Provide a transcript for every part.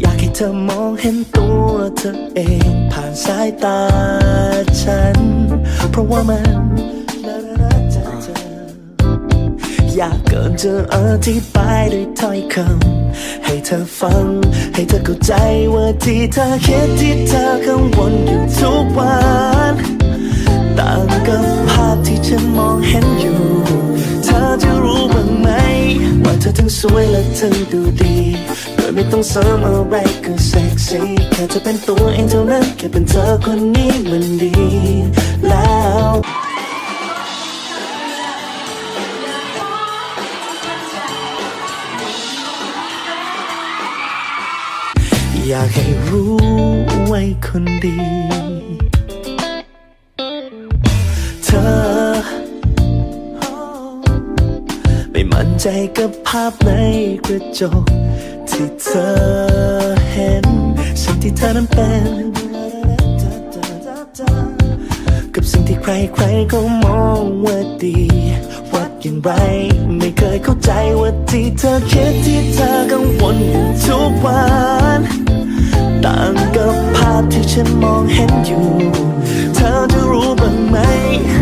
อยากให้เธอมองเห็นตัวเธอเองผ่านสายตาฉัน เพราะว่ามันน่ารักจะเจออยากเกินจะอธิบายด้วยถ้อยคำให้เธอฟัง ให้เธอเข้าใจว่าที่เธอคิดที่เธอกังวลอยู่ทุกวัน ต่างกับภาพที่ฉันมองเห็นอยู่ เธอทั้งสวยและทั้งดูดีโดยไม่ต้องเสริมอะไรก็เซ็กซี่แค่จะเป็นตัวเองเท่านั้นแค่เป็นเธอคนนี้มันดีแล้วอยากให้รู้ไว้คนดี มั่นใจกับภาพในกระจก ที่เธอเห็น สิ่งที่เธอนั้นเป็น กับสิ่งที่ใครๆก็มองว่าดีวัดอย่างไร ไม่เคยเข้าใจว่าที่เธอคิดที่เธอกังวลอยู่ทุกวัน ต่างกับภาพที่ฉันมองเห็นอยู่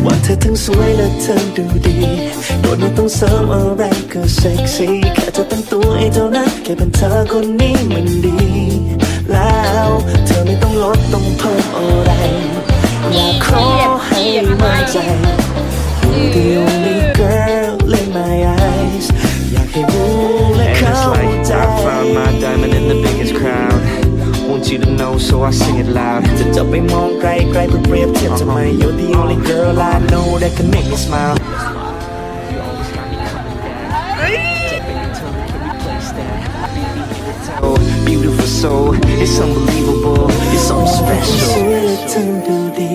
ว่าเธอทั้งสวยและเธอดูดี โดยไม่ต้องเสริมอะไรก็เซ็กซี่ แค่เธอเป็นตัวเองเท่านั้น แค่เป็นเธอคนนี้มันดี แล้ว เธอไม่ต้องลดต้องเพิ่มอะไร อยากขอให้มั่นใจ You're the so I sing it loud. จะจับไปมองไกลไกลเพื่อเปรียบเทียบทำไม You're the only girl I know that can make me smile Oh, beautiful soul, it's unbelievable, it's so สวย special. และเธอดูดี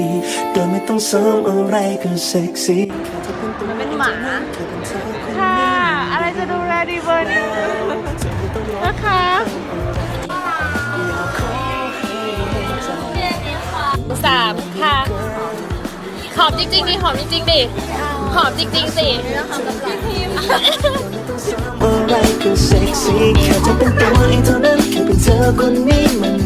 โดยไม่ต้องเสริมอะไรก็เซ็กซี่มันเป็นหมาค่ะ อะไรจะดูแลดีเบอร์นี้นะคะ สามค่ะ หอมจริงๆดิหอมจริงๆดิหอมจริงๆสิอะไรก็เซ็กซี่แค่เธอเป็นตัวเองเท่านั้นแค่เป็นเธอคนนี้มัน